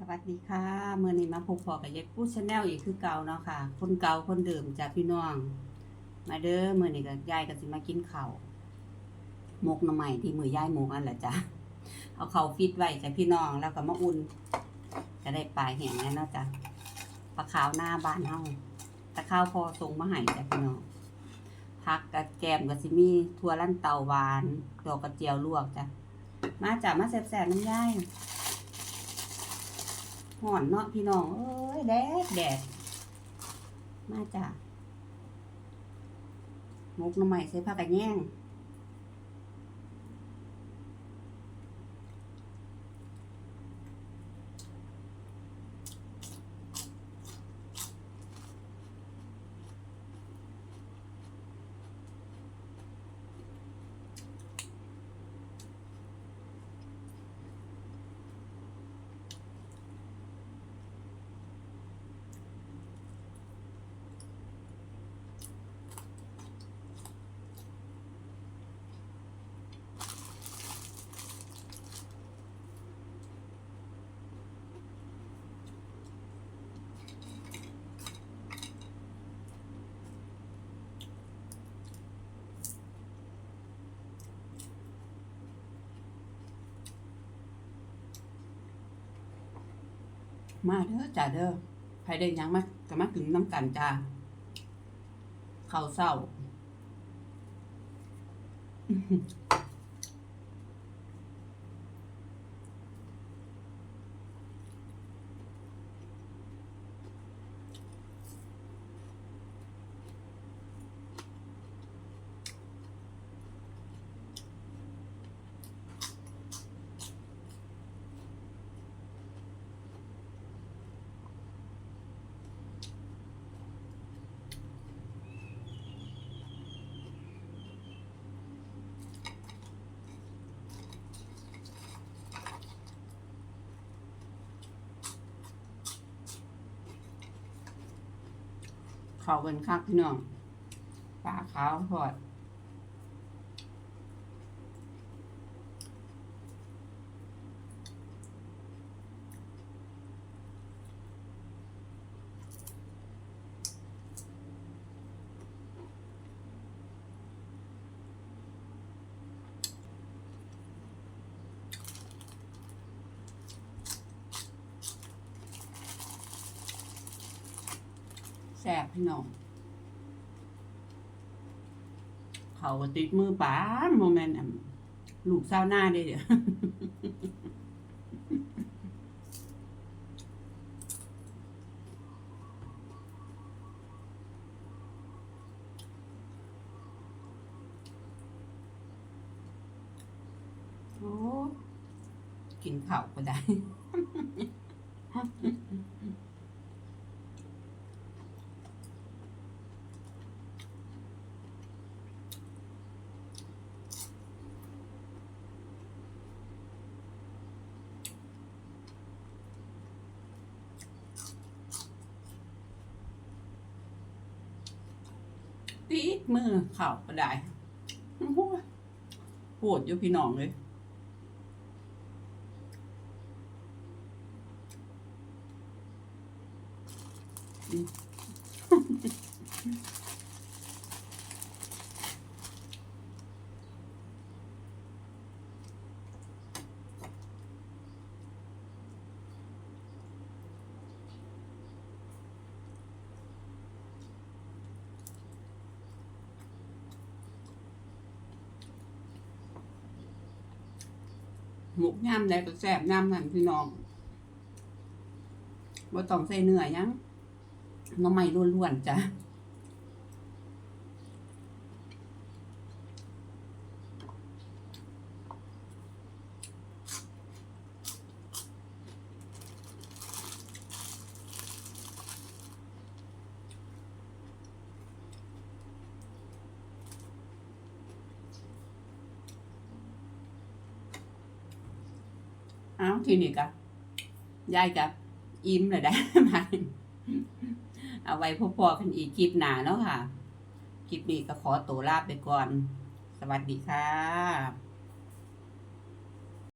สวัสดีค่ะเมื่อนี้มาพบพอกับยายปูชาแนลอีกคือเก่าเนาะค่ะ คนเก่าคนเดิมจากพี่น้อง มาเด้อเมื่อนี้ก็ยายก็สิมากินข้าวหมกหน่อไม้ที่มือยายหมกนั่นแหละจ้ะเอาเขาวฟิตไว้จ้ะพี่น้องแล้วก็มาอุ่นจะได้ปลายแห้งแล้วเนาะจ้ะปลาขาวหน้าบ้านเฮาตะข้าวพอทรงมาให้จ้ะพี่น้องผักกับแกมกับสิมีถั่วลั่นเตาหวานดอกกระเจียวลวกจ้ะมาจ้ะมาแซ่บๆน้ำยาย ห่อนเนาะพี่น้องเอ้ยแดดแดดมาจ้ะมุกหน้ำใหม่ใส่ผักกระแยง มาเด้อจ้าเด้อใครได้ยังมาก็มาถึงน้ำกันจ้าข้าวเศร้า เขาเป็นคักพี่น้องปลาขาวทอด แซ่บพี่น้อง เขาก็ติดมือป๋าโมเมนต์อะลูกเศร้าวหน้าได้เดี๋ยวโอ้กินข้าวก็ได้ ตีมือเข่าก็ได้โอ้โหปวดอยู่พี่น้องเลย หมกย่ำได้ก็แซ่บย่ำนั่นพี่น้องบ่ต้องใส่เนื้อยังน้ำไม่ล้วนๆจ้ะ อาทีนี้กะยายกับอิ่มเลยได้ไหมเอาไว้พอๆกันอีกคลิปหนาเนาะค่ะ คลิปนี้ก็ขอตัวลาไปก่อน สวัสดีค่ะ